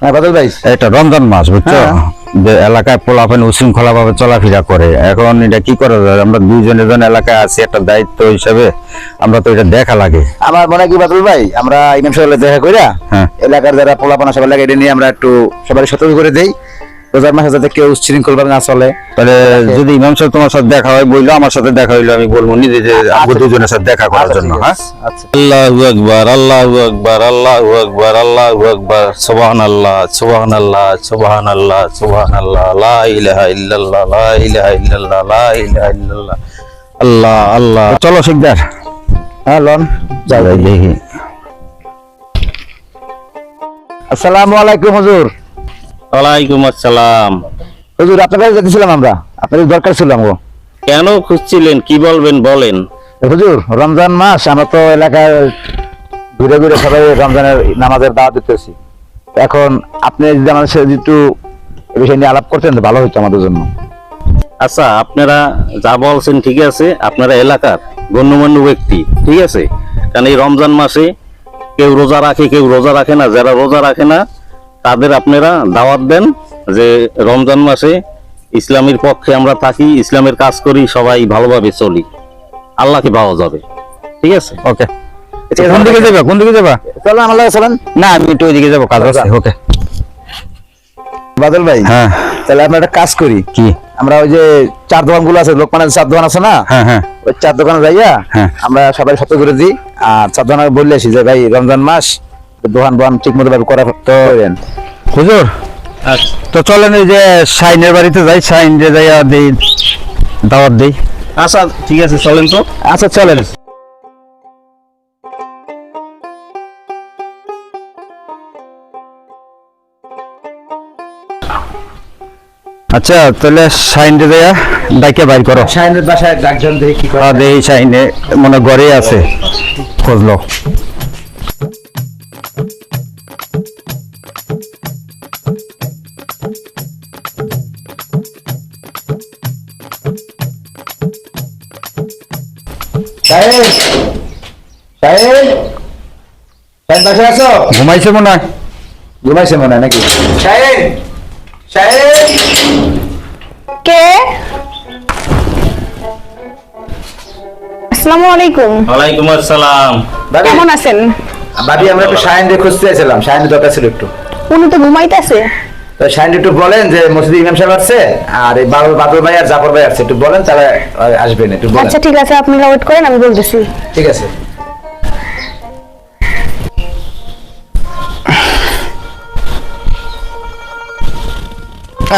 হ্যাঁ বাদল ভাই। এটা রমজান মাস বুঝছ? হ্যাঁ। যে এলাকায় পোলাপেন উশৃঙ্খলা ভাবে চলাফেরা করে। এখন এটা কি করা যায়? আমরা দুইজনে জন এলাকায় আছি একটা দায়িত্ব হিসেবে আমরা তো এটা দেখা লাগে। আমার মনে কি বাদল ভাই আমরা ইমাম সাহেবের দেখা কইরা হ্যাঁ। এলাকার যারা পোলাপন সবার লাগে এটা নিয়ে আমরা একটু সবাই সতর্ক করে দেই। রোজার মাসে যাতে কেউ উচ্ছৃঙ্খল ভাবে না চলে তাহলে যদি ইমাম সাহেব তোমার সাথে দেখা হয় বলল আমার সাথে দেখা হইল আমি বলব নিজে যে আমগো দুজনের সাথে দেখা করার আচ্ছা, জন্য হ্যাঁ। আচ্ছা। আল্লাহু আকবার আল্লাহু আকবার আল্লাহু আকবার আল্লাহু আকবার সুবহানাল্লাহ সুবহানাল্লাহ সুবহানাল্লাহ সুবহানাল্লাহ লা ইলাহা ইল্লাল্লাহ লা ইলাহা ইল্লাল্লাহ লা ইলাহা ইল্লাল্লাহ আল্লাহ আল্লাহ। চলো শিকদার। হ্যাঁ লন যাই দেখি আসসালামু আলাইকুম হুজুর। ওয়ালাইকুম আসসালাম। হুজুর আপনার কাছে যেতেছিলাম আমরা। আপনাদের দরকার ছিল আমগো। কেন খুঁজছিলেন? কি বলবেন বলেন। হুজুর রমজান মাস আমরা তো এলাকায় ঘুরে ঘুরে সবাই রমজানের নামাজের দাওয়াত দিতেছি। এখন আপনি যদি আমাদের সাথে একটু এ বিষয় নিয়ে আলাপ করতেন তো ভালো হতো আমাদের জন্য। আচ্ছা আপনারা যা বলছেন ঠিক আছে আপনারা এলাকার গণ্যমান্য ব্যক্তি ঠিক আছে? কারণ এই রমজান মাসে কেউ রোজা রাখে কেউ রোজা রাখে না যারা রোজা রাখে না তাদের আপনারা দাওয়াত দেন যে রমজান মাসে ইসলামের পক্ষে আমরা থাকি ইসলামের কাজ করি সবাই ভালোভাবে চলি। আল্লাহকে পাওয়া যাবে। ঠিক আছে? ওকে কোন দিকে যাবে? কোন দিকে যাবা? চলেন আমার লাগে চলেন। না আমি একটু ওইদিকে যাব কাজ আছে। ওকে বাদল ভাই হ্যাঁ। তাহলে আমরা একটা কাজ করি। কি? আমরা ওই যে চার দোকানগুলো আছে লোকমানের চার দোকান আছে না? হ্যাঁ হ্যাঁ। ওই চার দোকানে যাইয়া হ্যাঁ। আমরা সবাই সত্য করে দিই। আর চার দোকানে বললে আসি যে ভাই রমজান মাস দোকান দোকান ঠিক মতো ভাবে করা তো হুজুর আচ্ছা। তো চলেন এই যে শাইনের বাড়িতে যাই শাইন যে যাইয়া দেই দাওয়াত দেই। আচ্ছা ঠিক আছে চলেন তো। আচ্ছা চলেন। আচ্ছা তাহলে শাইন যে যাইয়া ডাইকে বাইর করো। শাহিনের বাসায় ডাকজন দেখি কি করে। এই শাইনে মনে ঘরে আছে। খুঁজলো সাহেব সাহেব বাসায় আছো? ঘুমাইছে মনে হয়। ঘুমাইছে মনে হয় নাকি? সাহেব সাহেব কে? আসসালামু আলাইকুম। ওয়ালাইকুম আসসালাম। কেমন আছেন? ভাবি আমরা একটু শাহিন দিয়ে খুঁজতে চাইছিলাম শাহিন দরকার ছিল একটু। উনি তো ঘুমাইতেছে তো একটু বলেন যে মসজিদ ইমাম সাহেব আসছে আর এই বাবুল বাদল ভাই আর জাফর ভাই আসছে একটু বলেন তাহলে আসবেন একটু বলেন। আচ্ছা ঠিক আছে আপনি ওয়েট করেন আমি বলতেছি। ঠিক আছে।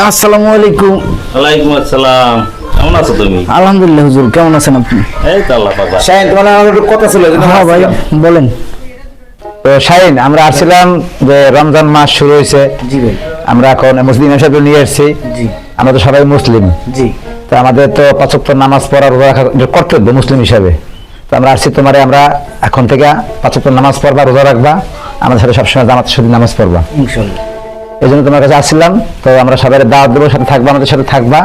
আসসালামু আলাইকুম। ওয়ালাইকুম আসসালাম। কেমন আছো তুমি? আলহামদুলিল্লাহ হুজুর কেমন আছেন আপনি? এই তো আল্লাহ পাক শাহিন তোমার আমার একটু কথা ছিল হ্যাঁ ভাই বলেন। তো শাহিন আমরা আসছিলাম যে রমজান মাস শুরু হয়েছে। জি ভাই। আমরা এখন মুসলিম হিসাবে নিয়ে এসেছি জি। আমরা তো সবাই মুসলিম। জি। তো আমাদের তো পাঁচক্ত নামাজ পড়া রোজা রাখা কর্তব্য মুসলিম হিসাবে। তো আমরা আসছি তোমারে আমরা এখন থেকে পাঁচক্ত নামাজ পড়বা রোজা রাখবা। আমাদের সাথে সবসময় জামাত সাথে নামাজ পড়বা। ইনশাল্লাহ। এই জন্য তোমার কাছে আসছিলাম। তো আমরা সবাই দাওয়াত দেবো সাথে থাকবা আমাদের সাথে থাকবা।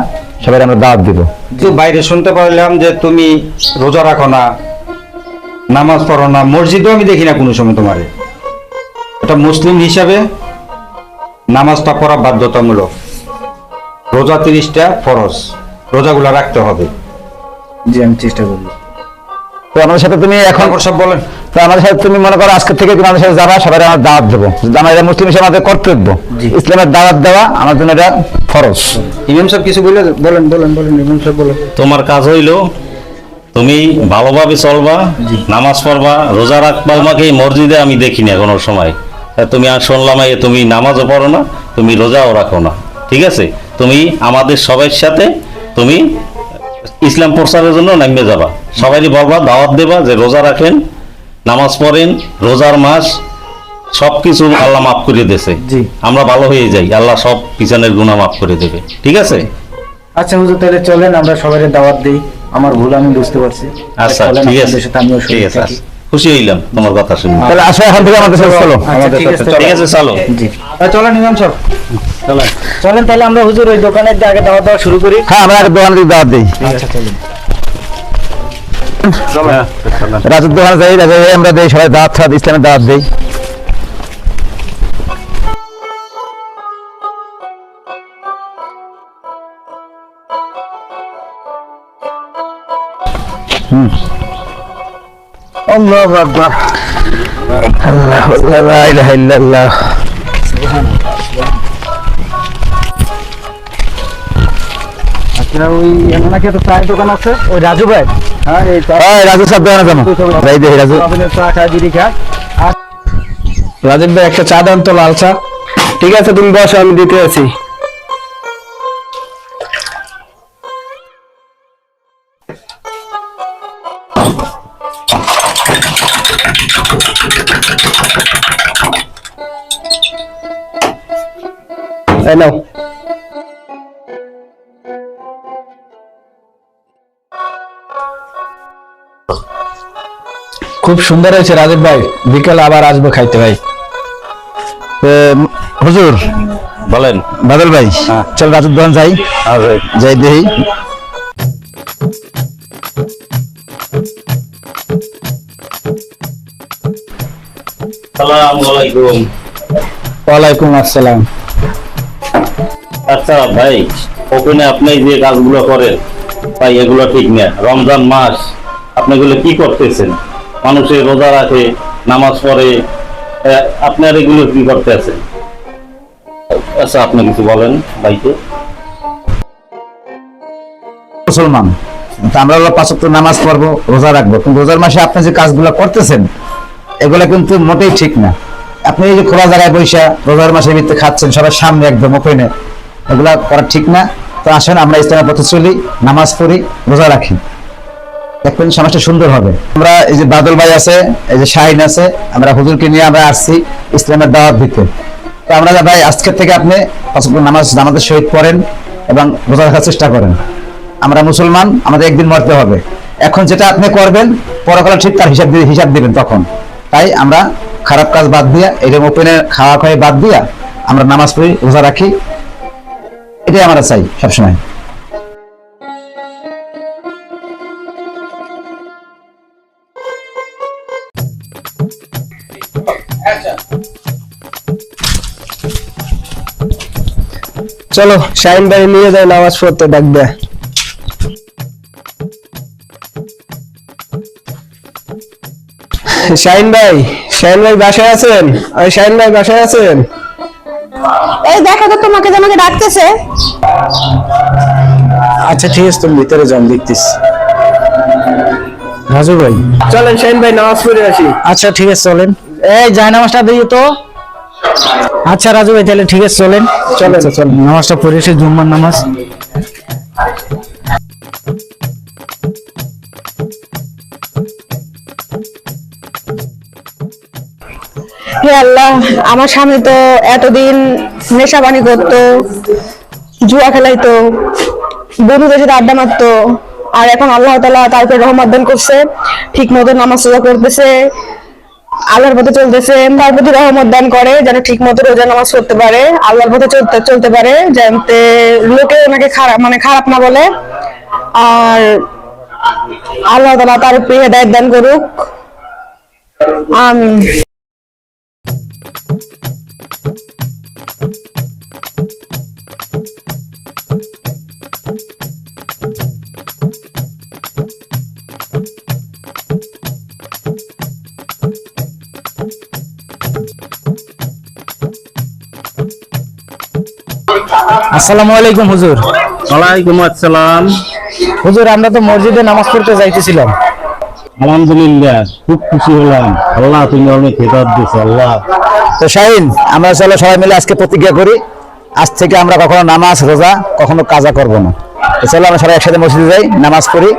সবাই আমরা দাওয়াত দিব। যে বাইরে শুনতে পারলাম যে তুমি রোজা রাখো না নামাজ পড়ো না মসজিদেও আমি দেখি না কোনো সময় তোমারে। এটা মুসলিম হিসাবে নামাজটা পড়া বাধ্যতামূলক। রোজা তিরিশটা ফরজ রোজাগুলা রাখতে হবে। জি আমি চেষ্টা করব। তো আমাদের সাথে তুমি এখন সব বলেন। তো আমাদের সাথে তুমি মনে করো আজকে থেকে তুমি আমাদের সাথে যাবা সবাই আমরা দাওয়াত দেবো। আমাদের মুসলিম হিসেবে আমাদের কর্তব্য। ইসলামের দাওয়াত দেওয়া আমার জন্য এটা ফরজ। ইমাম সাহেব কিছু বলে বলেন বলেন বলেন ইমাম সাহেব বলেন। তোমার কাজ হইল তুমি ভালোভাবে চলবা নামাজ পড়বা রোজা রাখবা তোমাকে এই মসজিদে আমি দেখি না কোনো সময়। তা তুমি আর শুনলাম এই তুমি নামাজও পড়ো না তুমি রোজাও রাখো না। ঠিক আছে? তুমি আমাদের সবার সাথে তুমি ইসলাম প্রচারের জন্য নামিয়ে যাবা। সবাই বলবা দাওয়াত দেবা যে রোজা রাখেন নামাজ পড়েন রোজার মাস সব কিছু আল্লাহ মাফ করে জি। আমরা ভালো হয়ে যাই আল্লাহ সব পিছনের গুণা মাফ করে দেবে। ঠিক আছে? আচ্ছা হুজুর তাহলে চলেন আমরা সবাই দাওয়াত দিই। আমার ভুল আমি বুঝতে পারছি। আচ্ছা ঠিক আছে আমিও ঠিক আছে খুশি হইলাম তোমার কথা শুনে। তাহলে আসো এখন থেকে আমাদের সাথে চলো। আচ্ছা, আমাদের ঠিক সাথে আছে, চলো। ঠিক আছে চলো। জি। চলেন ইমাম সাহেব। চলেন চলেন তাহলে আমরা হুজুর ওই দোকানের আগে দাওয়া দেওয়া শুরু করি। হ্যাঁ আমরা আগে দোকানে থেকে দাওয়াত দিই। আচ্ছা চলুন। রাজুর দোকানে যাই রাজা আমরা দেই সবাই দাঁত সাদ ইসলামের দাঁত দেই الله أكبر الله لا إله إلا الله سبحان الله আচ্ছা ওই এমন একটা চায়ের দোকান আছে? ওই রাজু ভাই। হ্যাঁ এই রাজু সাহেব দোকানে যাব ভাই দেখি রাজু। চা খায় বিড়ি খায়। রাজীব ভাই একটা চা দেন তো লাল চা। ঠিক আছে তুমি বসো আমি দিতে আছি। এই নাও। খুব সুন্দর হয়েছে রাজীব ভাই। বিকেল আবার আসব খাইতে ভাই। হুজুর বলেন। বাদল ভাই চল রাজুর দোকান যাই। যাই। সালাম আলাইকুম। ওয়ালাইকুম আসসালাম। আচ্ছা ভাই ওখানে আপনি যে কাজগুলো করেন ভাই এগুলো ঠিক না। রমজান মাস আপনি এগুলো কি করতেছেন? মানুষের রোজা রাখে, নামাজ পড়ে আপনার এগুলো কি করতে আছেন আচ্ছা আপনি কিছু বলেন, ভাইকে। মুসলমান আমরা হলো নামাজ পড়ব, রোজা রাখব। কিন্তু রোজার মাসে আপনি যে কাজগুলো করতেছেন, এগুলো কিন্তু মোটেই ঠিক না। আপনি এই যে খোলা জায়গায় বৈশা, রোজার মাসের ভিতরে খাচ্ছেন, সবার সামনে একদম ওপেনে, এগুলা করা ঠিক না। তো আসেন, আমরা ইসলামের পথে চলি, নামাজ পড়ি, রোজা রাখি। দেখবেন সমাজটা সুন্দর হবে। আমরা এই যে বাদল ভাই আছে, এই যে শাহিন আছে, আমরা হুজুরকে নিয়ে আমরা আসছি ইসলামের দাওয়াত দিতে। তো আমরা ভাই, আজকের থেকে আপনি নামাজ নামাজের সহিত পড়েন এবং রোজা রাখার চেষ্টা করেন। আমরা মুসলমান, আমাদের একদিন মরতে হবে। এখন যেটা আপনি করবেন, পরকালে ঠিক তার হিসাব হিসাব দিবেন তখন। তাই আমরা খারাপ কাজ বাদ দিয়া এরকম ওপেনে খাওয়া খাওয়া বাদ দিয়া আমরা নামাজ পড়ি, রোজা রাখি। এটাই আমরা চাই সবসময়। চলো শাহিন ভাই নিয়ে যায় নামাজ পড়তে ডাকবে শাহিন ভাই শাহিন ভাই বাসায় আছেন? আরে শাহিন ভাই বাসায় আছেন? এই দেখো তো তোমাকে যে আমাকে ডাকতেছে। আচ্ছা ঠিক আছে তুমি ভিতরে যান দেখতেছি। রাজু ভাই। চলেন শাহিন ভাই নামাজ পড়ে আসি। আচ্ছা ঠিক আছে চলেন। এই যায় নামাজটা দিয়ে তো। আচ্ছা রাজু ভাই তাহলে ঠিক আছে চলেন। চলেন চলেন। নামাজটা পড়ে এসে জুম্মার নামাজ। হে আল্লাহ আমার স্বামী তো এতদিন নেশা পানি করতো জুয়া খেলাইতো বন্ধুদের সাথে আড্ডা মারতো আর এখন আল্লাহ তালা তার উপরে রহমত দান করছে ঠিক মতো নামাজ রোজা করতেছে আল্লাহর পথে চলতেছে, তার প্রতি রহমত দান করে যেন ঠিক মতো রোজা নামাজ করতে পারে, আল্লাহর পথে চলতে চলতে পারে, যাতে লোকে ওনাকে খারাপ মানে খারাপ না বলে। আর আল্লাহ তালা তার প্রিয় দায়ের দান করুক। আমিন। আসসালামু আলাইকুম হুজুর। ওয়ালাইকুম আসসালাম। হুজুর আমরা তো মসজিদে নামাজ পড়তে যাইতেছিলাম। আলহামদুলিল্লাহ খুব খুশি হলাম। আল্লাহ তুমি অনেক খেতাব দিছো আল্লাহ। তো শাহিন আমরা চলো সবাই মিলে আজকে প্রতিজ্ঞা করি আজ থেকে আমরা কখনো নামাজ রোজা কখনো কাজা করব না। তো চলো আমরা সবাই একসাথে মসজিদে যাই নামাজ পড়ি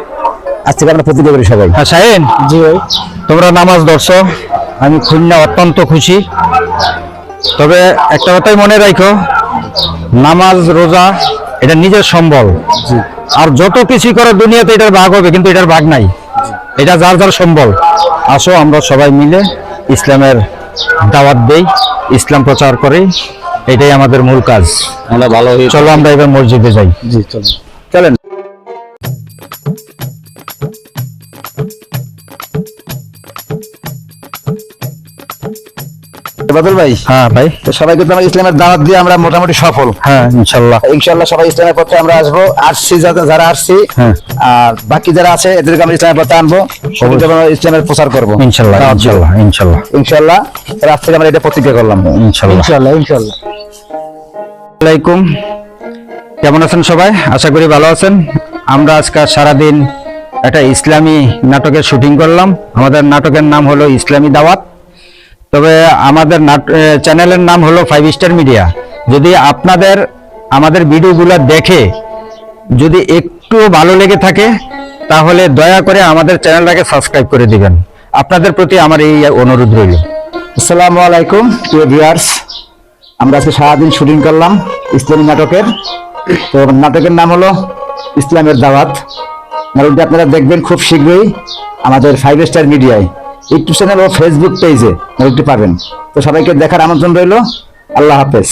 আজ থেকে আমরা প্রতিজ্ঞা করি সবাই। হ্যাঁ শাহিন। জি ভাই। তোমরা নামাজ ধরছো আমি খুলনা অত্যন্ত খুশি। তবে একটা কথাই মনে রাখো নামাজ রোজা এটা নিজের সম্বল। আর যত কিছু করে দুনিয়াতে এটার ভাগ হবে কিন্তু এটার ভাগ নাই। এটা যার যার সম্বল। আসো আমরা সবাই মিলে ইসলামের দাওয়াত দেই ইসলাম প্রচার করি এটাই আমাদের মূল কাজ। আমরা ভালো চলো আমরা এবার মসজিদে যাই। জি চলেন। বাদল ভাই? হ্যাঁ ভাই। তো সবাইকে তো আমরা ইসলামের দাওয়াত দিয়ে আমরা মোটামুটি সফল। হ্যাঁ ইনশাল্লাহ। ইনশাল্লাহ সবাই ইসলামের পথে আমরা আসব। আসছি যারা যারা আসছি হ্যাঁ। আর বাকি যারা আছে এদেরকে আমরা ইসলামের পথে আনব। ইসলামের প্রচার করব। ইনশাল্লাহ। ইনশাল্লাহ ইনশাল্লাহ। ইনশাল্লাহ। রাত থেকে আমরা এটা প্রতিজ্ঞা করলাম। ইনশাল্লাহ। ইনশাল্লাহ ইনশাল্লাহ। আলাইকুম। কেমন আছেন সবাই? আশা করি ভালো আছেন। আমরা আজকে সারাদিন একটা ইসলামী নাটকের শুটিং করলাম। আমাদের নাটকের নাম হলো ইসলামী দাওয়াত। তবে আমাদের চ্যানেলের নাম হলো ফাইভ স্টার মিডিয়া। যদি আপনাদের, আমাদের ভিডিওগুলো দেখে যদি একটু ভালো লেগে থাকে, তাহলে দয়া করে আমাদের চ্যানেলটাকে সাবস্ক্রাইব করে দিবেন। আপনাদের প্রতি আমার এই অনুরোধ রইল। আসসালামু আলাইকুম, প্রিয় ভিউয়ার্স আমরা আজকে সারাদিন শুটিং করলাম ইসলামী নাটকের। তো নাটকের নাম হলো ইসলামের দাওয়াত। নাটকটি আপনারা দেখবেন খুব শীঘ্রই আমাদের ফাইভ স্টার মিডিয়ায়। ইউটিউব চ্যানেল ও ফেসবুক পেজে নাটকটি পাবেন। তো সবাইকে দেখার আমন্ত্রণ রইল। আল্লাহ হাফেজ।